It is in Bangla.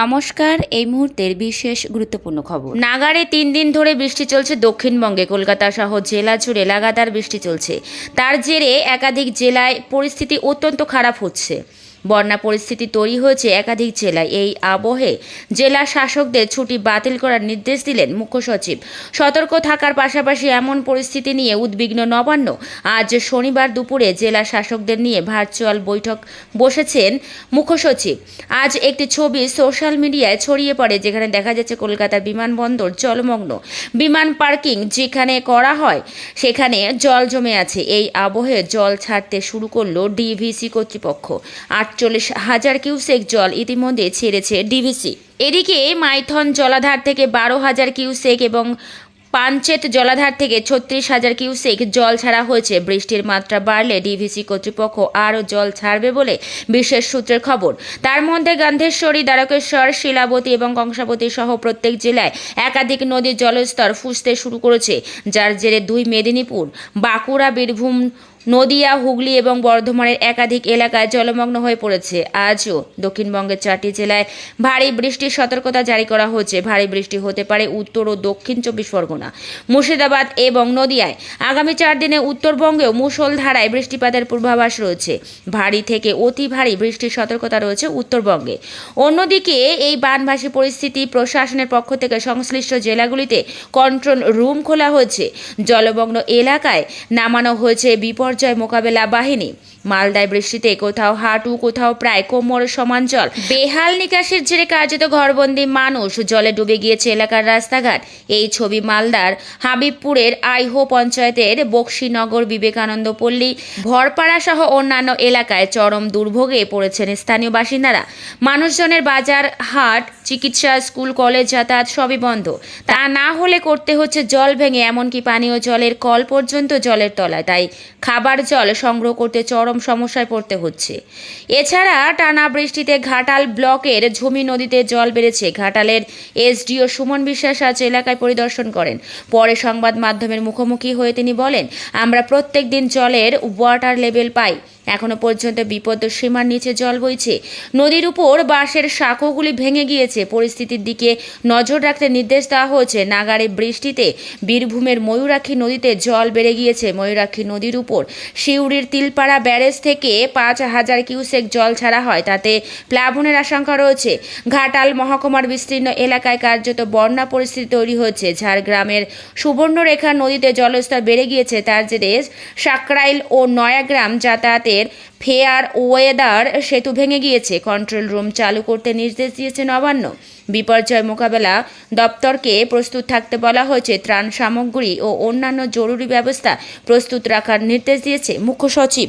নমস্কার, এই মুহূর্তের বিশেষ গুরুত্বপূর্ণ খবর। নাগারে তিন দিন ধরে বৃষ্টি চলছে দক্ষিণবঙ্গে। কলকাতা সহ জেলা জুড়ে লাগাতার বৃষ্টি চলছে। তার জেরে একাধিক জেলায় পরিস্থিতি অত্যন্ত খারাপ হচ্ছে। বন্যা পরিস্থিতি তৈরি হয়েছে একাধিক জেলায়। এই আবহে জেলা শাসকদের ছুটি বাতিল করার নির্দেশ দিলেন মুখ্য সচিব। সতর্ক থাকার পাশাপাশি এমন পরিস্থিতি নিয়ে উদ্বিগ্ন নবান্ন। আজ শনিবার দুপুরে জেলা শাসকদের নিয়ে ভার্চুয়াল বৈঠক বসেছেন মুখ্য সচিব। আজ একটি ছবি সোশ্যাল মিডিয়ায় ছড়িয়ে পড়ে যেখানে দেখা যাচ্ছে কলকাতার বিমানবন্দর জলমগ্ন। বিমান পার্কিং যেখানে করা হয়, সেখানে জল জমে আছে। এই আবহে জল ছাড়তে শুরু করল ডিভিসি কর্তৃপক্ষ। আটচল্লিশ হাজার কিউসেক জল ইতিমধ্যে ছেড়েছে ডিভিসি। এদিকে মাইথন জলাধার থেকে বারো হাজার কিউসেক এবং পাঞ্চেত জলাধার থেকে ছত্রিশ হাজার কিউসেক জল ছাড়া হয়েছে। বৃষ্টির মাত্রা বাড়লে ডিভিসি কর্তৃপক্ষ আরও জল ছাড়বে বলে বিশেষ সূত্রের খবর। তার মধ্যে গান্ধেশ্বরী, দ্বারকেশ্বর, শিলাবতী এবং কংসাবতী সহ প্রত্যেক জেলায় একাধিক নদীর জলস্তর ফুসতে শুরু করেছে। যার জেরে দুই মেদিনীপুর, বাঁকুড়া, বীরভূম নদিয়া, হুগলি এবং বর্ধমানের একাধিক এলাকায় জলমগ্ন হয়ে পড়েছে। আজও দক্ষিণবঙ্গের চারটি জেলায় ভারী বৃষ্টির সতর্কতা জারি করা হয়েছে। ভারী বৃষ্টি হতে পারে উত্তর ও দক্ষিণ চব্বিশ পরগনা, মুর্শিদাবাদ এবং নদিয়ায়। আগামী চার দিনে উত্তরবঙ্গেও মুষলধারায় বৃষ্টিপাতের পূর্বাভাস রয়েছে। ভারী থেকে অতি ভারী বৃষ্টির সতর্কতা রয়েছে উত্তরবঙ্গে। অন্যদিকে এই বানভাসী পরিস্থিতি প্রশাসনের পক্ষ থেকে সংশ্লিষ্ট জেলাগুলিতে কন্ট্রোল রুম খোলা হয়েছে। জলমগ্ন এলাকায় নামানো হয়েছে বিপর্যয় মোকাবেলা বাহিনী। মালদায় বৃষ্টিতে কোথাও হাঁটু, কোথাও প্রায় কোমর সমান জল। বেহাল নিকাশের জেরে কার্যত ঘরবন্দি মানুষ জলে ডুবে গিয়েছে এলাকার রাস্তাঘাট। এই ছবি মালদার হাবিবপুরের আইহো পঞ্চায়েতের বক্সিনগর বিবেকানন্দ পল্লী ভরপাড়া সহ অন্যান্য এলাকায় চরম দুর্ভোগে পড়েছেন স্থানীয় বাসিন্দারা। মানুষজনের বাজার, হাট, চিকিৎসা, স্কুল, কলেজ যাতায়াত সবই বন্ধ। তা না হলে করতে হচ্ছে জল ভেঙে, এমনকি পানীয় জলের কল পর্যন্ত জলের তলায়। তাই খাবার জল সংগ্রহ করতে চরম সমস্যায় পড়তে হচ্ছে। এছাড়া টানা বৃষ্টিতে ঘাটাল ব্লকের ঝুমি নদীতে জল বেড়েছে। ঘাটালের এসডিও সুমন বিশ্বাস আজ এলাকায় পরিদর্শন করেন। পরে সংবাদ মাধ্যমের মুখোমুখি হয়ে তিনি বলেন, আমরা প্রত্যেক দিন জলের ওয়াটার লেভেল পাই। এখনও পর্যন্ত বিপদ সীমার নিচে জল বইছে। নদীর উপর বাঁশের শাখোগুলি ভেঙে গিয়েছে। পরিস্থিতির দিকে নজর রাখতে নির্দেশ দেওয়া হয়েছে। নাগারে বৃষ্টিতে বীরভূমের ময়ূরাক্ষী নদীতে জল বেড়ে গিয়েছে। ময়ূরাক্ষী নদীর উপর শিউড়ির তিলপাড়া ব্যারেজ থেকে পাঁচ হাজার কিউসেক জল ছাড়া হয়। তাতে প্লাবনের আশঙ্কা রয়েছে। ঘাটাল মহকুমার বিস্তীর্ণ এলাকায় কার্যত বন্যা পরিস্থিতি তৈরি হয়েছে। ঝাড়গ্রামের সুবর্ণরেখা নদীতে জলস্তর বেড়ে গিয়েছে। তার জেরে সাকরাইল ও নয়াগ্রাম যাতায়াতের ফেয়ার ওয়েদার সেতু ভেঙে গিয়েছে। কন্ট্রোল রুম চালু করতে নির্দেশ দিয়েছে নবান্ন। বিপর্যয় মোকাবেলা দপ্তরকে প্রস্তুত থাকতে বলা হয়েছে। ত্রাণ সামগ্রী ও অন্যান্য জরুরি ব্যবস্থা প্রস্তুত রাখার নির্দেশ দিয়েছে মুখ্য সচিব।